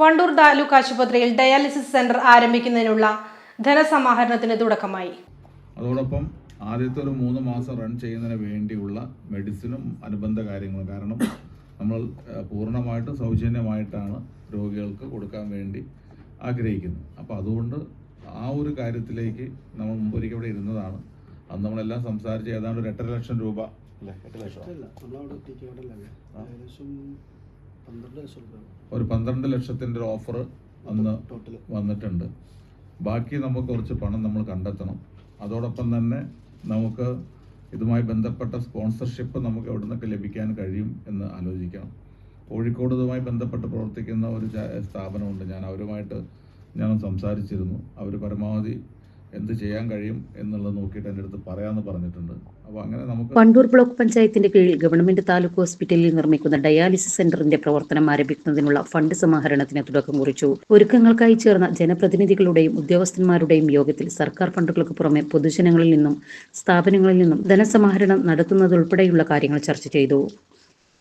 വണ്ടൂർ താലൂക്ക് ആശുപത്രിയിൽ dialysis centre ആരംഭിക്കുന്നതിനുള്ള ധനസമാഹരണത്തിന് തുടക്കമായി. അതോടൊപ്പം ആദ്യത്തെ ഒരു മൂന്ന് മാസം റൺ ചെയ്യുന്നതിന് വേണ്ടിയുള്ള മെഡിസിനും അനുബന്ധ കാര്യങ്ങളും. കാരണം നമ്മൾ പൂർണമായിട്ടും സൗജന്യമായിട്ടാണ് രോഗികൾക്ക് കൊടുക്കാൻ വേണ്ടി ആഗ്രഹിക്കുന്നത്. അപ്പോൾ അതുകൊണ്ട് ആ ഒരു കാര്യത്തിലേക്ക് നമ്മൾ മുമ്പൊരിക്കൽ ഇവിടെ ഇരുന്നതാണ്. അന്ന് നമ്മളെല്ലാം സംസാരിച്ച് ഏതാണ്ട് ഒരു എട്ടര ലക്ഷം രൂപ അല്ലേ? എട്ട് ലക്ഷം. ഒരു പന്ത്രണ്ട് ലക്ഷത്തിന്റെ ഒരു ഓഫർ അന്ന് വന്നിട്ടുണ്ട്. ബാക്കി നമുക്ക് കുറച്ച് പണം നമ്മൾ കണ്ടെത്തണം. അതോടൊപ്പം തന്നെ നമുക്ക് ഇതുമായി ബന്ധപ്പെട്ട സ്പോൺസർഷിപ്പ് നമുക്ക് എവിടെ നിന്നൊക്കെ ലഭിക്കാൻ കഴിയും എന്ന് ആലോചിക്കണം. കോഴിക്കോട് ഇതുമായി ബന്ധപ്പെട്ട് പ്രവർത്തിക്കുന്ന ഒരു സ്ഥാപനമുണ്ട്. ഞാൻ അവരുമായിട്ട് ഞാൻ സംസാരിച്ചിരുന്നു. അവർ പരമാവധി എന്ത് ചെയ്യാൻ കഴിയും എന്നുള്ളത് നോക്കിയിട്ട് എന്റെ അടുത്ത് പറയാമെന്ന് പറഞ്ഞിട്ടുണ്ട്. അപ്പോൾ അങ്ങനെ നമുക്ക് വണ്ടൂർ ബ്ലോക്ക് പഞ്ചായത്തിന്റെ കീഴിൽ ഗവൺമെന്റ് താലൂക്ക് ഹോസ്പിറ്റലിൽ നിർമ്മിക്കുന്ന ഡയാലിസിസ് സെന്ററിന്റെ പ്രവർത്തനം ആരംഭിക്കുന്നതിനുള്ള ഫണ്ട് സമാഹരണത്തിന് തുടക്കം കുറിച്ചു. ഒരുക്കങ്ങൾക്കായി ചേർന്ന ജനപ്രതിനിധികളുടെയും ഉദ്യോഗസ്ഥന്മാരുടെയും യോഗത്തിൽ സർക്കാർ ഫണ്ടുകൾക്ക് പുറമെ പൊതുജനങ്ങളിൽ നിന്നും സ്ഥാപനങ്ങളിൽ നിന്നും ധനസമാഹരണം നടത്തുന്നതുൾപ്പെടെയുള്ള കാര്യങ്ങൾ ചർച്ച ചെയ്തു.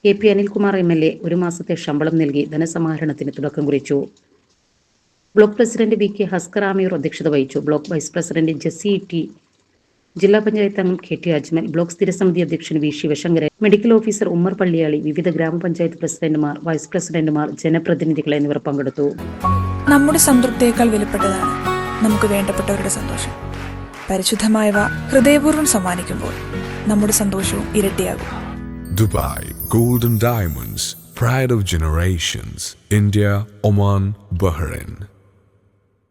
A P Anilkumar M L A ഒരു മാസത്തെ ശമ്പളം നൽകി ധനസമാഹരണത്തിന് തുടക്കം കുറിച്ചു. Block president V K Haskar Amiyur അധ്യക്ഷത വഹിച്ചു. Block vice president Jessy T ജില്ലാ പഞ്ചായത്ത് അംഗം കെ ടി അജ്മൽ ബ്ലോക്ക് സ്ഥിരസമിതി അധ്യക്ഷൻ V Sivasankaran medical officer Ummer Palliyali വിവിധ ഗ്രാമപഞ്ചായത്ത് പ്രസിഡന്റുമാർ വൈസ് പ്രസിഡന്റുമാർ ജനപ്രതിനിധികൾ എന്നിവർ പങ്കെടുത്തു. നമ്മുടെ സംതൃപ്തിയേക്കാൾ വിലപ്പെട്ടതാണ് നമുക്ക് വേണ്ടപ്പെട്ടവരുടെ സന്തോഷം. പരിശുദ്ധമായവ ഹൃദയപൂർവം സമ്മാനിക്കുമ്പോൾ നമ്മുടെ സന്തോഷവും ഇരട്ടിയാകും. Dubai golden diamonds pride of generations India Oman Bahrain.